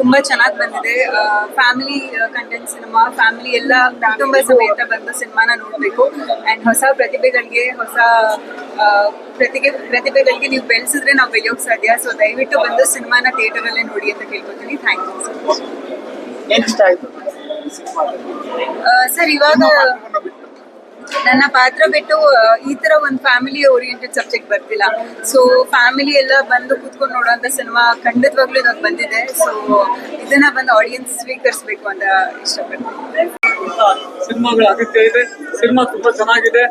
ತುಂಬಾ ಚೆನ್ನಾಗಿ ಬಂದಿದೆ. ಫ್ಯಾಮಿಲಿ ಕಂಟೆಂಟ್ ಸಿನಿಮಾ ಫ್ಯಾಮಿಲಿ ಎಲ್ಲ ಕುಟುಂಬ ಸಮೇತ ಬಂದು ಸಿನಿಮಾನ ನೋಡಬೇಕು. ಅಂಡ್ ಹೊಸ ಪ್ರತಿಭೆಗಳಿಗೆ ಹೊಸ ಪ್ರತಿಭೆ ಪ್ರತಿಭೆಗಳಿಗೆ ನೀವು ಬೆಳೆಸಿದ್ರೆ ನಾವು ಬೆಳೆಯೋಕೆ ಸಾಧ್ಯ. ಸೊ ದಯವಿಟ್ಟು ಬಂದು ಸಿನಿಮಾನ ಥಿಯೇಟರ್ ಅಲ್ಲೇ ನೋಡಿ ಅಂತ ಕೇಳ್ಕೊತೀನಿ. ಥ್ಯಾಂಕ್ ಯು ಸರ್ ಇವಾಗ ನನ್ನ ಪಾತ್ರ ಬಿಟ್ಟು ಈ ತರ ಒಂದು ಫ್ಯಾಮಿಲಿ ಓರಿಯೆಂಟೆಡ್ ಸಬ್ಜೆಕ್ಟ್ ಬರ್ತಿಲ್ಲ. ಸೊ ಫ್ಯಾಮಿಲಿ ಎಲ್ಲ ಬಂದು ಕೂತ್ಕೊಂಡು ನೋಡುವಂತ ಸಿನಿಮಾ ಖಂಡಿತವಾಗ್ಲೂ ಇವಾಗ ಬಂದಿದೆ. ಸೊ ಇದನ್ನ ಬಂದು ಆಡಿಯನ್ಸ್ ಸ್ವೀಕರಿಸಬೇಕು ಅಂತ ಇಷ್ಟಪಡ್ತೀನಿ. ಸಿನಿಮಾಗಳ ಅಗತ್ಯ ಇದೆ. ಸಿನಿಮಾ ತುಂಬಾ ಚೆನ್ನಾಗಿದೆ.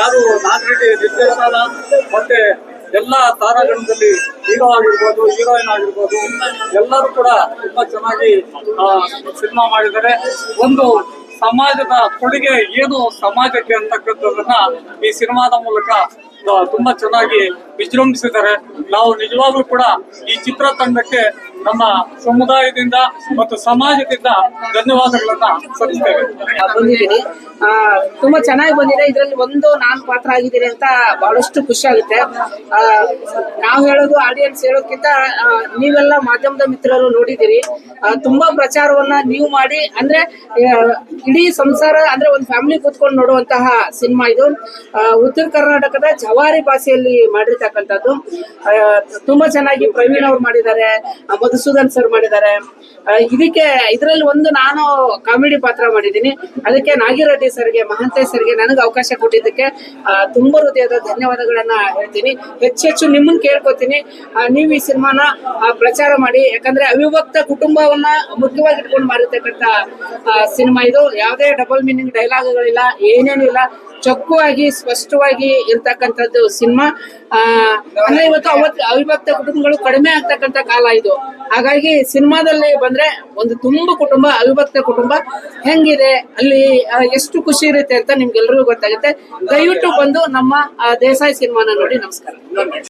ಯಾರು ನಾಗರಿಕ ನಿರ್ದೇಶನ ಮತ್ತೆ ಎಲ್ಲ ತಾರಾಗಣದಲ್ಲಿ ಹೀರೋ ಆಗಿರ್ಬೋದು ಹೀರೋಯಿನ್ ಆಗಿರ್ಬೋದು, ಎಲ್ಲರೂ ಕೂಡ ತುಂಬಾ ಚೆನ್ನಾಗಿ ಸಿನಿಮಾ ಮಾಡಿದ್ದಾರೆ. ಒಂದು ಸಮಾಜದ ಕೊಡುಗೆ ಏನು ಸಮಾಜಕ್ಕೆ ಅಂತಕ್ಕಂಥದ್ದನ್ನ ಈ ಸಿನಿಮಾದ ಮೂಲಕ ತುಂಬಾ ಚೆನ್ನಾಗಿ ವಿಜೃಂಭಿಸಿದ್ದಾರೆ. ನಾವು ನಿಜವಾಗ್ಲೂ ಕೂಡ ಈ ಚಿತ್ರ ತಂಡಕ್ಕೆ ನಮ್ಮ ಸಮುದಾಯದಿಂದ ಮತ್ತು ಸಮಾಜದಿಂದ ಧನ್ಯವಾದಗಳನ್ನ ಸಲ್ಲಿಸ್ತೇವೆ. ಆ, ತುಂಬಾ ಚೆನ್ನಾಗಿ ಬಂದಿದೆ. ಇದರಲ್ಲಿ ಒಂದು ನಾನ್ ಪಾತ್ರ ಆಗಿದ್ದೀನಿ ಅಂತ ಬಹಳಷ್ಟು ಖುಷಿ ಆಗುತ್ತೆ. ನಾವು ಹೇಳೋದು ಆಡಿಯನ್ಸ್ ಹೇಳೋಕ್ಕಿಂತ ನೀವೆಲ್ಲ ಮಾಧ್ಯಮದ ಮಿತ್ರರು ನೋಡಿದಿರಿ ತುಂಬಾ ಪ್ರಚಾರವನ್ನ ನೀವು ಮಾಡಿ ಅಂದ್ರೆ ಇಡೀ ಸಂಸಾರ ಅಂದ್ರೆ ಒಂದು ಫ್ಯಾಮಿಲಿ ಕೂತ್ಕೊಂಡು ನೋಡುವಂತಹ ಸಿನಿಮಾ ಇದು. ಉತ್ತರ ಕರ್ನಾಟಕದ ಜವಾರಿ ಭಾಷೆಯಲ್ಲಿ ಮಾಡಿರ್ತಕ್ಕಂಥದ್ದು. ತುಂಬಾ ಚೆನ್ನಾಗಿ ಪ್ರವೀಣ್ ಅವ್ರು ಮಾಡಿದ್ದಾರೆ ಮಧುಸೂದನ್ ಸರ್ ಮಾಡಿದ್ದಾರೆ. ಇದಕ್ಕೆ ಇದರಲ್ಲಿ ಒಂದು ನಾನು ಕಾಮಿಡಿ ಪಾತ್ರ ಮಾಡಿದ್ದೀನಿ. ಅದಕ್ಕೆ ನಾಗಿರೆಡ್ಡಿ ಸರ್ಗೆ ಮಹಂತೇಶ್ ಸರ್ಗೆ ನನಗೆ ಅವಕಾಶ ಕೊಟ್ಟಿದ್ದಕ್ಕೆ ತುಂಬಾ ಹೃದಯದ ಧನ್ಯವಾದಗಳನ್ನ ಹೇಳ್ತೀನಿ. ಹೆಚ್ಚೆಚ್ಚು ನಿಮ್ಮನ್ನ ಕೇಳ್ಕೊತೀನಿ. ನೀವು ಈ ಸಿನಿಮಾನ ಪ್ರಚಾರ ಮಾಡಿ. ಯಾಕಂದ್ರೆ ಅವಿಭಕ್ತ ಕುಟುಂಬವನ್ನ ಮುಖ್ಯವಾಗಿ ಇಟ್ಕೊಂಡು ಮಾಡಿರ್ತಕ್ಕಂಥ ಸಿನಿಮಾ ಇದು. ಯಾವುದೇ ಡಬಲ್ ಮೀನಿಂಗ್ ಡೈಲಾಗ್ಗಳಿಲ್ಲ ಇಲ್ಲ. ಚೊಕ್ಕವಾಗಿ, ಸ್ಪಷ್ಟವಾಗಿ ಇರ್ತಕ್ಕಂಥದ್ದು ಸಿನಿಮಾ. ಅಂದ್ರೆ ಇವತ್ತು ಅವತ್ತು ಅವಿಭಕ್ತ ಕುಟುಂಬಗಳು ಕಡಿಮೆ ಆಗ್ತಕ್ಕಂಥ ಕಾಲ ಇದು. ಹಾಗಾಗಿ ಸಿನಿಮಾದಲ್ಲಿ ಬಂದ್ರೆ ಒಂದು ತುಂಬ ಕುಟುಂಬ, ಅವಿಭಕ್ತ ಕುಟುಂಬ ಹೆಂಗಿದೆ, ಅಲ್ಲಿ ಎಷ್ಟು ಖುಷಿ ಇರುತ್ತೆ ಅಂತ ನಿಮ್ಗೆಲ್ರಿಗೂ ಗೊತ್ತಾಗುತ್ತೆ. ದಯವಿಟ್ಟು ಬಂದು ನಮ್ಮ ದೇಸಾಯಿ ಸಿನಿಮಾನ ನೋಡಿ, ನಮಸ್ಕಾರ.